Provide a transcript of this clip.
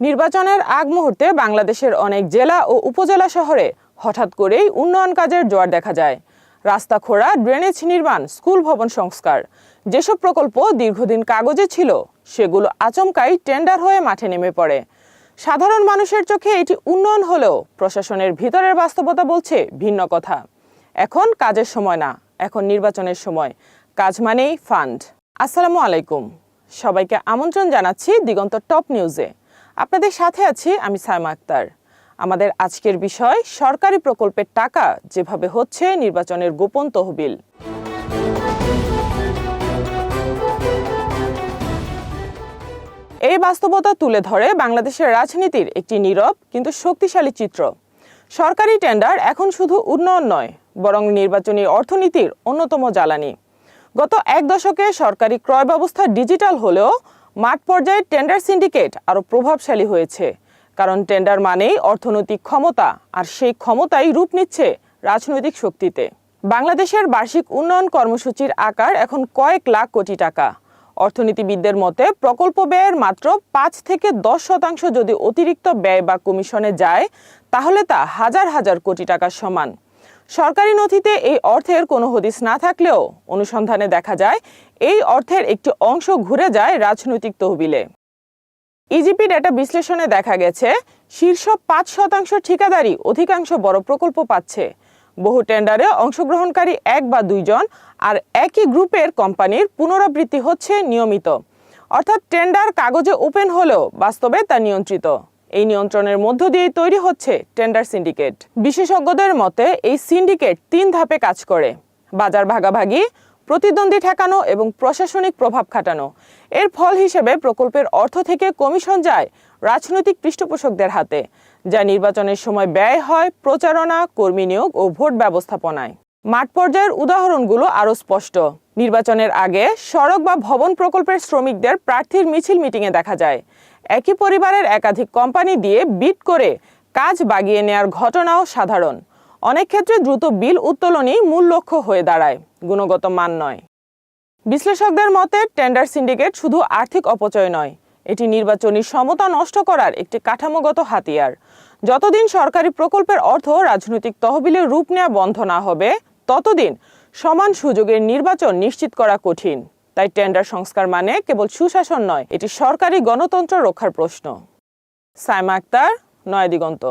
নির্বাচনের আগ মুহূর্তে বাংলাদেশের অনেক জেলা ও উপজেলা শহরে হঠাৎ করেই উন্নয়ন কাজের জোয়ার দেখা যায়। রাস্তা খোঁড়া ড্রেনেজ নির্মাণ, স্কুল ভবন সংস্কার। যেসব প্রকল্প দীর্ঘদিন কাগজে ছিল, সেগুলো আচমকাই টেন্ডার হয়ে মাঠে নেমে পড়ে। সাধারণ মানুষের চোখে এটি উন্নয়ন হলেও প্রশাসনের ভিতরের বাস্তবতা বলছে ভিন্ন কথা। এখন কাজের সময় না, এখন নির্বাচনের সময়। কাজ মানেই ফান্ড। আসসালামু আলাইকুম। সবাইকে আমন্ত্রণ জানাচ্ছি দিগন্ত টপ নিউজে। আপনাদের সাথে আছি আমি সায়মা আক্তার। আমাদের আজকের বিষয়, সরকারি প্রকল্পের টাকা যেভাবে হচ্ছে নির্বাচনের গোপন তহবিল। এই বাস্তবতা তুলে ধরে বাংলাদেশের রাজনীতির একটি নীরব কিন্তু শক্তিশালী চিত্র। সরকারি টেন্ডার এখন শুধু উন্নয়ন নয়, বরং নির্বাচনী অর্থনীতির অন্যতম জ্বালানি। গত এক দশকে সরকারি ক্রয় ব্যবস্থা ডিজিটাল হলেও মাঠ পর্যায়ে টেন্ডার সিন্ডিকেট আরও প্রভাবশালী হয়েছে। কারণ টেন্ডার মানেই অর্থনৈতিক ক্ষমতা, আর সেই ক্ষমতাই রূপ নিচ্ছে রাজনৈতিক শক্তিতে। বাংলাদেশের বার্ষিক উন্নয়ন কর্মসূচির আকার এখন কয়েক লাখ কোটি টাকা। অর্থনীতিবিদদের মতে, প্রকল্প ব্যয়ের মাত্র পাঁচ থেকে দশ শতাংশ যদি অতিরিক্ত ব্যয় বা কমিশনে যায়, তাহলে তা হাজার হাজার কোটি টাকার সমান। সরকারি নথিতে এই অর্থের কোনো হদিস না থাকলেও অনুসন্ধানে দেখা যায়, এই অর্থের একটি অংশ ঘুরে যায় রাজনৈতিক তহবিলে। ইজিপি ডেটা বিশ্লেষণে দেখা গেছে, শীর্ষ পাঁচ শতাংশ ঠিকাদারি অধিকাংশ বড় প্রকল্প পাচ্ছে। বহু টেন্ডারে অংশগ্রহণকারী এক বা দুইজন আর একই গ্রুপের কোম্পানির পুনরাবৃত্তি হচ্ছে নিয়মিত। অর্থাৎ টেন্ডার কাগজে ওপেন হলেও বাস্তবে তা নিয়ন্ত্রিত। এই নিয়ন্ত্রণের মধ্য দিয়েই তৈরি হচ্ছে টেন্ডার সিন্ডিকেট। বিশেষজ্ঞদের মতে, এই সিন্ডিকেট তিন ধাপে কাজ করে। বাজার ভাগাভাগি, প্রতিদ্বন্দ্বী ঠেকানো এবং প্রশাসনিক প্রভাব খাটানো। এর ফল হিসেবে প্রকল্পের অর্থ থেকে কমিশন যায় রাজনৈতিক পৃষ্ঠপোষকদের হাতে, যা নির্বাচনের সময় ব্যয় হয় প্রচারণা, কর্মী নিয়োগ ও ভোট ব্যবস্থাপনায়। মাঠ পর্যায়ের উদাহরণগুলো আরও স্পষ্ট। নির্বাচনের আগে সড়ক বা ভবন প্রকল্পের শ্রমিকদের প্রার্থীর মিছিল মিটিংয়ে দেখা যায়। একই পরিবারের একাধিক কোম্পানি দিয়ে বিট করে কাজ বাগিয়ে নেয়ার ঘটনাও সাধারণ। অনেক ক্ষেত্রে দ্রুত বিল উত্তোলনই মূল লক্ষ্য হয়ে দাঁড়ায়, গুণগত মান নয়। বিশ্লেষকদের মতে, টেন্ডার সিন্ডিকেট শুধু আর্থিক অপচয় নয়, এটি নির্বাচনী সমতা নষ্ট করার একটি কাঠামোগত হাতিয়ার। যতদিন সরকারি প্রকল্পের অর্থ রাজনৈতিক তহবিলে রূপ নেওয়া বন্ধ না হবে ততদিন সমান সুযোগের নির্বাচন নিশ্চিত করা কঠিন। তাই টেন্ডার সংস্কার মানে কেবল সুশাসন নয়, এটি সরকারি গণতন্ত্র রক্ষার প্রশ্ন। সাইমা আক্তার নয় দিগন্ত